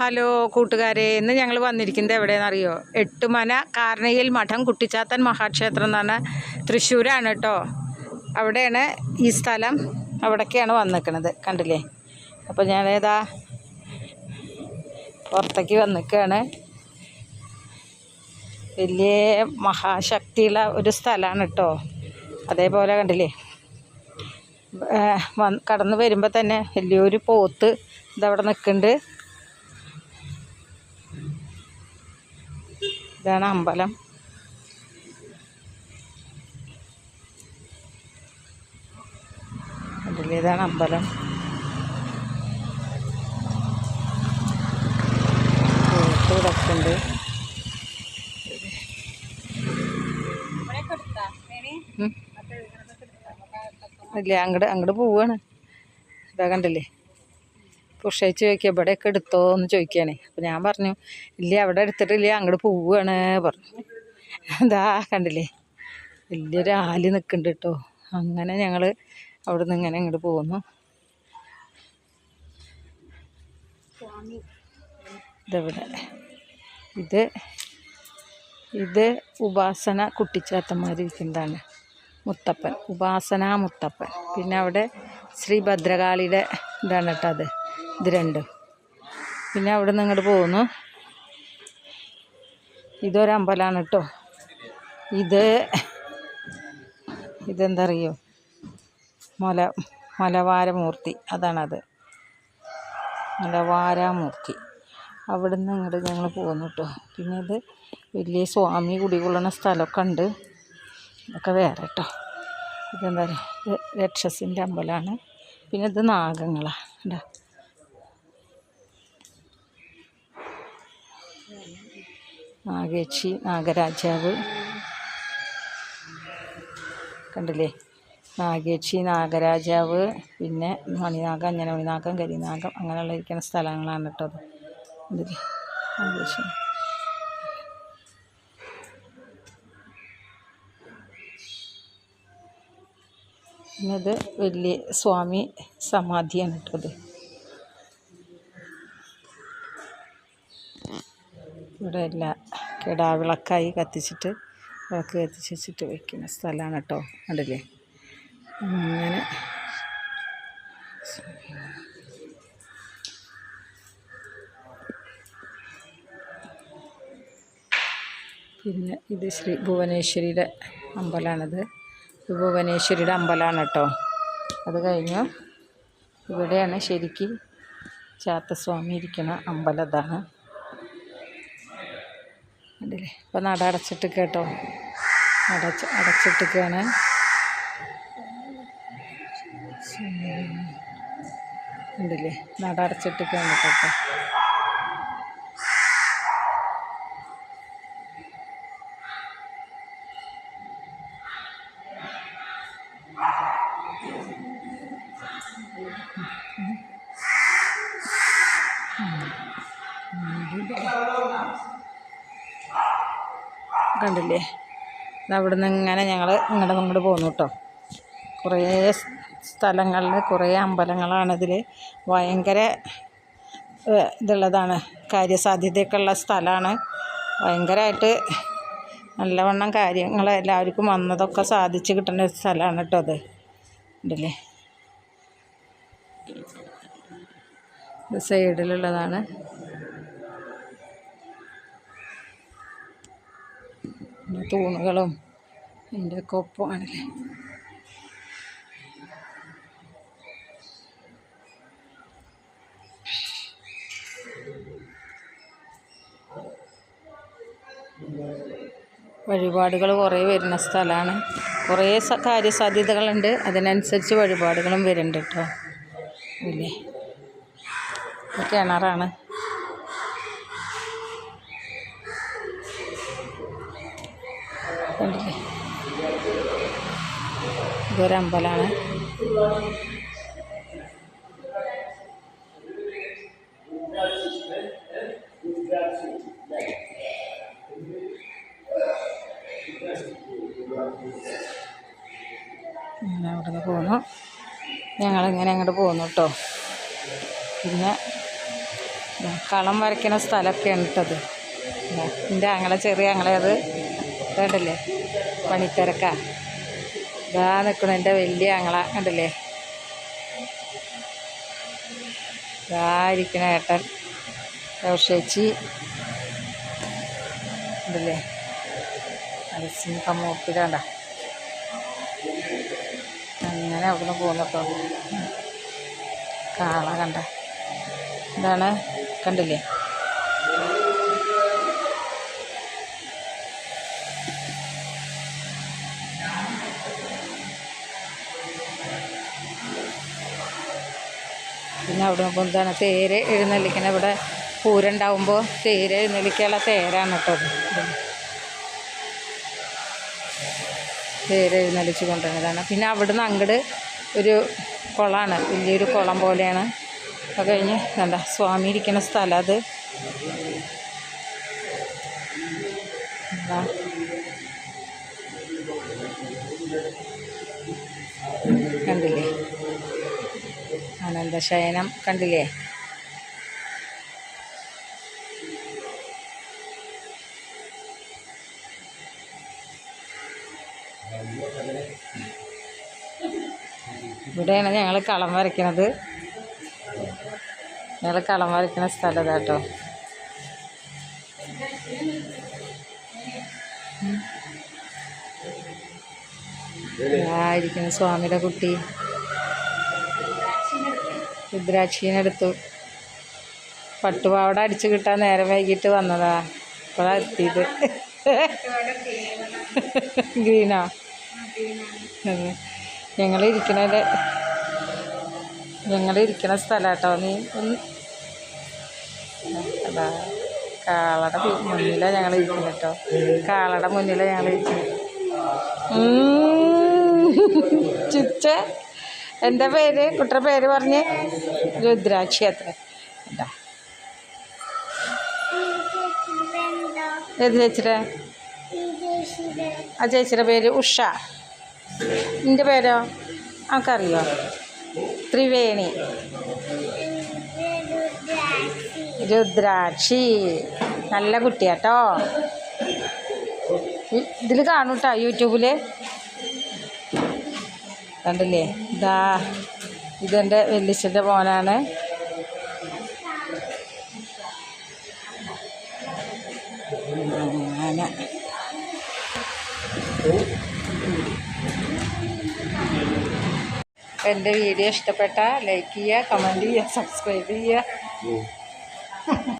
Hello കൂട്ടുകാരെ ഇന്ന് ഞങ്ങൾ വന്നിരിക്കുന്നത് എവിടെയെന്നറിയോ എട്ടുമന കാർണയിൽ മഠം കുട്ടിച്ചാത്തൻ മഹാക്ഷേത്രം എന്ന് പറഞ്ഞാൽ തൃശ്ശൂരാണ് കേട്ടോ. അവിടെയാണ് ഈ സ്ഥലം. അവിടേക്കാണ് വന്നിക്കണത് കണ്ടില്ലേ? അപ്പോൾ ഞാനേതാ പുറത്തേക്ക് വന്നിക്കുകയാണ് വലിയ മഹാശക്തിയുള്ള ഒരു സ്ഥലമാണ് കേട്ടോ. അതേപോലെ കണ്ടില്ലേ? കടന്ന് വരുമ്പോൾ തന്നെ വലിയൊരു പോത്ത് ഇതവിടെ നിൽക്കുന്നുണ്ട്. ഇതാണ് അമ്പലം. ഇതാണ് അമ്പലം. കിടക്കുന്നുണ്ട്. ഇല്ല അങ്ങോട്ട് അങ്ങോട്ട് പോവാണ്. ഇതാ കണ്ടില്ലേ? പുഷയിച്ച് ചോദിക്കുക ഇവിടെയൊക്കെ എടുത്തോ? എന്ന് ചോദിക്കുകയാണ്. അപ്പം ഞാൻ പറഞ്ഞു ഇല്ല അവിടെ എടുത്തിട്ടില്ല അങ്ങോട്ട് പോവുകയാണ് പറഞ്ഞു. എന്താ കണ്ടില്ലേ? വലിയൊരു ആൽ നിൽക്കുന്നുണ്ട് കേട്ടോ അങ്ങനെ ഞങ്ങൾ അവിടെ നിന്ന് ഇങ്ങനെ ഇങ്ങോട്ട് പോകുന്നു ഇതെവിടെ? ഇത് ഇത് ഉപാസന കുട്ടിച്ചാത്തന്മാരിരിക്കുന്നതാണ് മുത്തപ്പൻ ഉപാസന മുത്തപ്പൻ. പിന്നെ അവിടെ ശ്രീ ഭദ്രകാളിയുടെ ഇതാണ് കേട്ടോ അത്. ഇത് രണ്ടും. പിന്നെ അവിടെ നിന്ന് ഇങ്ങോട്ട് പോകുന്നു ഇതൊരമ്പലമാണ് കേട്ടോ. ഇത് ഇതെന്താ അറിയോ മല മലവാരമൂർത്തി. അതാണത്. മലവാരമൂർത്തി. അവിടെ നിന്ന് ഇങ്ങോട്ട് ഞങ്ങൾ പോകുന്നു കേട്ടോ. പിന്നെ ഇത് വലിയ സ്വാമി കുടികൊള്ളുന്ന സ്ഥലമൊക്കെ ഉണ്ട്. ഒക്കെ വേറെ കേട്ടോ. ഇതെന്താ പറയുക? ഇത് രക്ഷസിന്റെ അമ്പലമാണ് പിന്നെ ഇത് നാഗങ്ങളാണ് കേട്ടോ നാഗേച്ചി നാഗരാജാവ്. കണ്ടില്ലേ? നാഗേച്ചി നാഗരാജാവ് പിന്നെ മണിനാഗം അങ്ങനെ മണിനാഗം കരിനാഗം അങ്ങനെയുള്ള ഇരിക്കുന്ന സ്ഥലങ്ങളാണ് കേട്ടോ അത്. നാഗേച്ചി പിന്നെ വലിയ സ്വാമി സമാധിയാണ് കേട്ടോ ഇവിടെ എല്ലാ കിടാവിളക്കായി കത്തിച്ചിട്ട് വിളക്ക് കത്തിച്ച് വെച്ചിട്ട് വെക്കുന്ന സ്ഥലമാണ് കേട്ടോ കണ്ടില്ലേ അങ്ങനെ. പിന്നെ ഇത് ശ്രീ ഭുവനേശ്വരിയുടെ അമ്പലമാണിത് ഭുവനേശ്വരിയുടെ അമ്പലമാണ് കേട്ടോ. അത് കഴിഞ്ഞു. ഇവിടെയാണ് ശരിക്കും ചാത്തസ്വാമി ഇരിക്കുന്ന അമ്പലം കണ്ടില്ലേ? അപ്പം നട അടച്ചിട്ട് കേട്ടോ. അടച്ച് അടച്ചിട്ടിരിക്കുകയാണ് ഉണ്ടല്ലേ നട അടച്ചിട്ടിരിക്കുകയാണ് കേട്ടോ കണ്ടില്ലേ? അവിടെ നിന്ന് ഇങ്ങനെ ഞങ്ങൾ ഇങ്ങോട്ട് ഇങ്ങോട്ട് പോന്നു കേട്ടോ. കുറേ സ്ഥലങ്ങളിൽ കുറേ അമ്പലങ്ങളാണ് ഇതിൽ ഭയങ്കര ഇതുള്ളതാണ്. കാര്യസാധ്യതയൊക്കെ ഉള്ള സ്ഥലമാണ് ഭയങ്കരമായിട്ട് നല്ലവണ്ണം കാര്യങ്ങൾ എല്ലാവർക്കും വന്നതൊക്കെ സാധിച്ച് കിട്ടുന്ന ഒരു സ്ഥലമാണ് കേട്ടോ അത്. ഉണ്ടല്ലേ സൈഡിലുള്ളതാണ്. പിന്നെ തൂണുകളും അതിന്റെ ഒക്കെ ഒപ്പമാണല്ലേ വഴിപാടുകൾ കുറേ വരുന്ന സ്ഥലമാണ്. കുറേ കാര്യസാധ്യതകളുണ്ട്. അതിനനുസരിച്ച് വഴിപാടുകളും വരുന്നുണ്ട് കേട്ടോ. ഇല്ലേ? കിണറാണ്. കണ്ടില്ലേ ഇതൊരമ്പലമാണ് അങ്ങനെ അവിടെ നിന്ന് പോന്നു. ഞങ്ങളിങ്ങനെ അങ്ങോട്ട് പോന്നു കേട്ടോ. പിന്നെ കളം വരയ്ക്കുന്ന സ്ഥലമൊക്കെയാണ് കേട്ടത് എന്റെ അങ്ങളെ ചെറിയ അങ്ങളെ അത് കണ്ടില്ലേ? പണിത്തിരക്ക. ഇതാ നിൽക്കണം എന്റെ വലിയ അങ്ങള കണ്ടല്ലേ? ഇതാ ഇരിക്കണ ഏട്ടൻ ചേച്ചി ഉണ്ടല്ലേ അലസിൻ കമ്മൂപ്പിലാണ്ട അങ്ങനെ അവിടുന്ന് പോന്നിട്ടോ കാള കണ്ട. ഇതാണ് കണ്ടില്ലേ? പിന്നെ അവിടെ നോക്കുമ്പോൾ എന്താണ് തേര് എഴുന്നള്ളിക്കണ ഇവിടെ പൂരുണ്ടാവുമ്പോൾ തേര് എഴുന്നള്ളിക്കാനുള്ള തേരാണ് കേട്ടോ. തേര് എഴുന്നള്ളിച്ച് കൊണ്ടുവരുന്നതാണ്. പിന്നെ അവിടുന്ന് അങ്ങോട്ട് ഒരു കുളമാണ് വലിയൊരു കുളം പോലെയാണ്. അത് കഴിഞ്ഞ് കണ്ട സ്വാമി ഇരിക്കുന്ന സ്ഥലം അത്. എന്താ കണ്ടില്ലേ? അനന്തശയനം കണ്ടില്ലേ? ഇവിടെയാണ് ഞങ്ങൾ കളം വരയ്ക്കണത്. ഞങ്ങൾ കളം വരയ്ക്കുന്ന സ്ഥലം കേട്ടോ ഇരിക്കുന്ന സ്വാമിയുടെ കുട്ടി. രുദ്രാക്ഷീനെടുത്തു. പട്ടുപാവട അടിച്ചു കിട്ടാൻ നേരം വൈകിട്ട് വന്നതാ. ഇപ്പോഴാ എത്തിയത്. ഗ്രീനോ? ഞങ്ങൾ ഞങ്ങളിരിക്കണ ഞങ്ങൾ കേട്ടോ നീ ഒന്ന് അതാ. കാളയുടെ മുന്നിലാണ് മുന്നിലാ ഞങ്ങൾ കേട്ടോ കാളയുടെ മുന്നിലാണ് ഞങ്ങൾ ചിച്ച എന്റെ പേര്? കുട്ടിയുടെ പേര് പറഞ്ഞ്? രുദ്രാക്ഷി അത്ര. എന്താ ഏത് ചേച്ചിയുടെ ആ ചേച്ചിയുടെ പേര് ഉഷ. നിന്റെ പേരോ? ആക്കറിയോ ത്രിവേണി. രുദ്രാക്ഷി. നല്ല കുട്ടിയാട്ടോ. ഇതിൽ കാണൂട്ടോ യൂട്യൂബിൽ കണ്ടില്ലേ? ഇതാ ഇതെന്റെ വെല്ലിച്ചന്റെ മോനാണ്. അങ്ങനെ എന്റെ വീഡിയോ ഇഷ്ടപ്പെട്ടാൽ ലൈക്ക് ചെയ്യുക കമന്റ് ചെയ്യുക സബ്സ്ക്രൈബ് ചെയ്യുക.